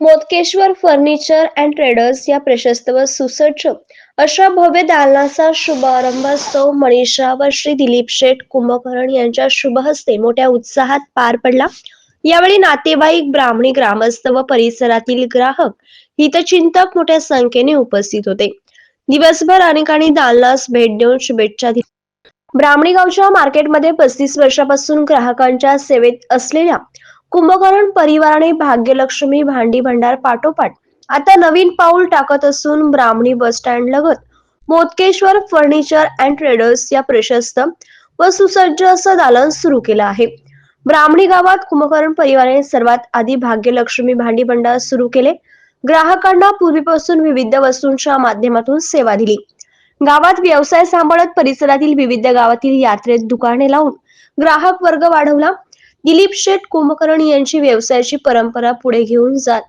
Modakeshwar furniture and traders या प्रशस्त व सुसज्ज. अशा भव्य दालनाचा शुभारंभोत्सव मनीषा व श्री दिलीप शेठ कुंभकर्ण यांच्या शुभ हस्ते मोठ्या उत्साहात पार पडला. यावेळी नातेवाईक ब्राह्मणी ग्रामस्थ व परिसरातील ग्राहक हितचिंतक मोठ्या संख्येने उपस्थित होते. दिवसभर अनेकांनी दालनास भेट देऊन शुभेच्छा दिल्या. ब्राह्मणी गावच्या मार्केटमध्ये पस्तीस वर्षापासून ग्राहकांच्या सेवेत असलेल्या कुंभकर्ण परिवाराने भाग्यलक्ष्मी भांडी भंडार पाठोपाठ आता नवीन पाऊल टाकत असून ब्राह्मणी बस स्टँड लगत मोदकेश्वर फर्निचर अँड ट्रेडर्स या प्रशस्त व सुसज्ज असं दालन सुरू केलं आहे. ब्राह्मणी गावात कुंभकर्ण परिवाराने सर्वात आधी भाग्यलक्ष्मी भांडी भंडार सुरू केले. ग्राहकांना पूर्वीपासून विविध वस्तूंच्या माध्यमातून सेवा दिली. गावात व्यवसाय सांभाळत परिसरातील विविध गावातील यात्रेत दुकाने लावून ग्राहक वर्ग वाढवला. दिलीप शेठ कुंभकर्ण यांची व्यवसायाची परंपरा पुढे घेऊन जात.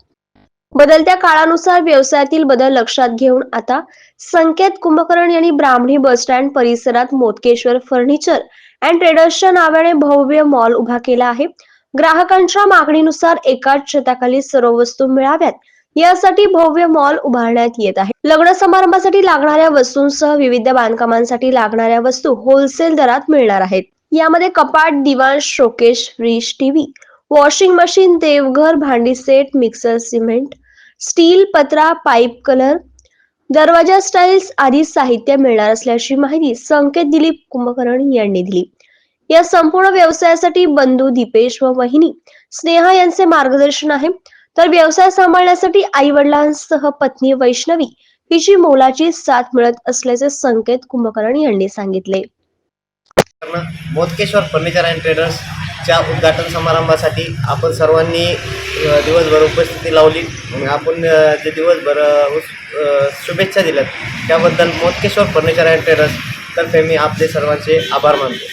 बदलत्या काळानुसार व्यवसायातील बदल लक्षात घेऊन आता संकेत कुंभकर्ण यांनी ब्राह्मणी बस स्टँड परिसरात मोदकेश्वर फर्निचर अँड ट्रेडर्सच्या नावाने भव्य मॉल उभा केला आहे. ग्राहकांच्या मागणीनुसार एकाच छताखाली सर्व वस्तू मिळाव्यात. यासाठी भव्य मॉल उभारण्यात येत आहे. लग्न समारंभासाठी लागणाऱ्या वस्तूंसह विविध बांधकामांसाठी लागणाऱ्या वस्तू होलसेल दरात मिळणार आहेत. यामध्ये कपाट दिवाण showcase fridge TV washing machine देवघर भांडी सेट मिक्सर सिमेंट स्टील पत्रा पाईप कलर दरवाजा स्टाईल्स आदी साहित्य मिळणार असल्याची माहिती संकेत दिलीप कुंभकर्ण यांनी दिली. या संपूर्ण व्यवसायासाठी बंधू दीपेश व वहिनी स्नेहा यांचे मार्गदर्शन आहे. तर व्यवसाय सांभाळण्यासाठी आई वडिलांसह पत्नी वैष्णवी हिची मोलाची साथ मिळत असल्याचे संकेत कुंभकर्ण यांनी सांगितले. मोदकेश्वर फर्निचर अँड ट्रेडर्सच्या उद्घाटन समारंभासाठी आपण सर्वांनी दिवसभर उपस्थिती लावली. आपण जे दिवसभर शुभेच्छा दिल्यात त्याबद्दल मोदकेश्वर फर्निचर अँड ट्रेडर्स तर्फे मी आपले सर्वांचे आभार मानतो.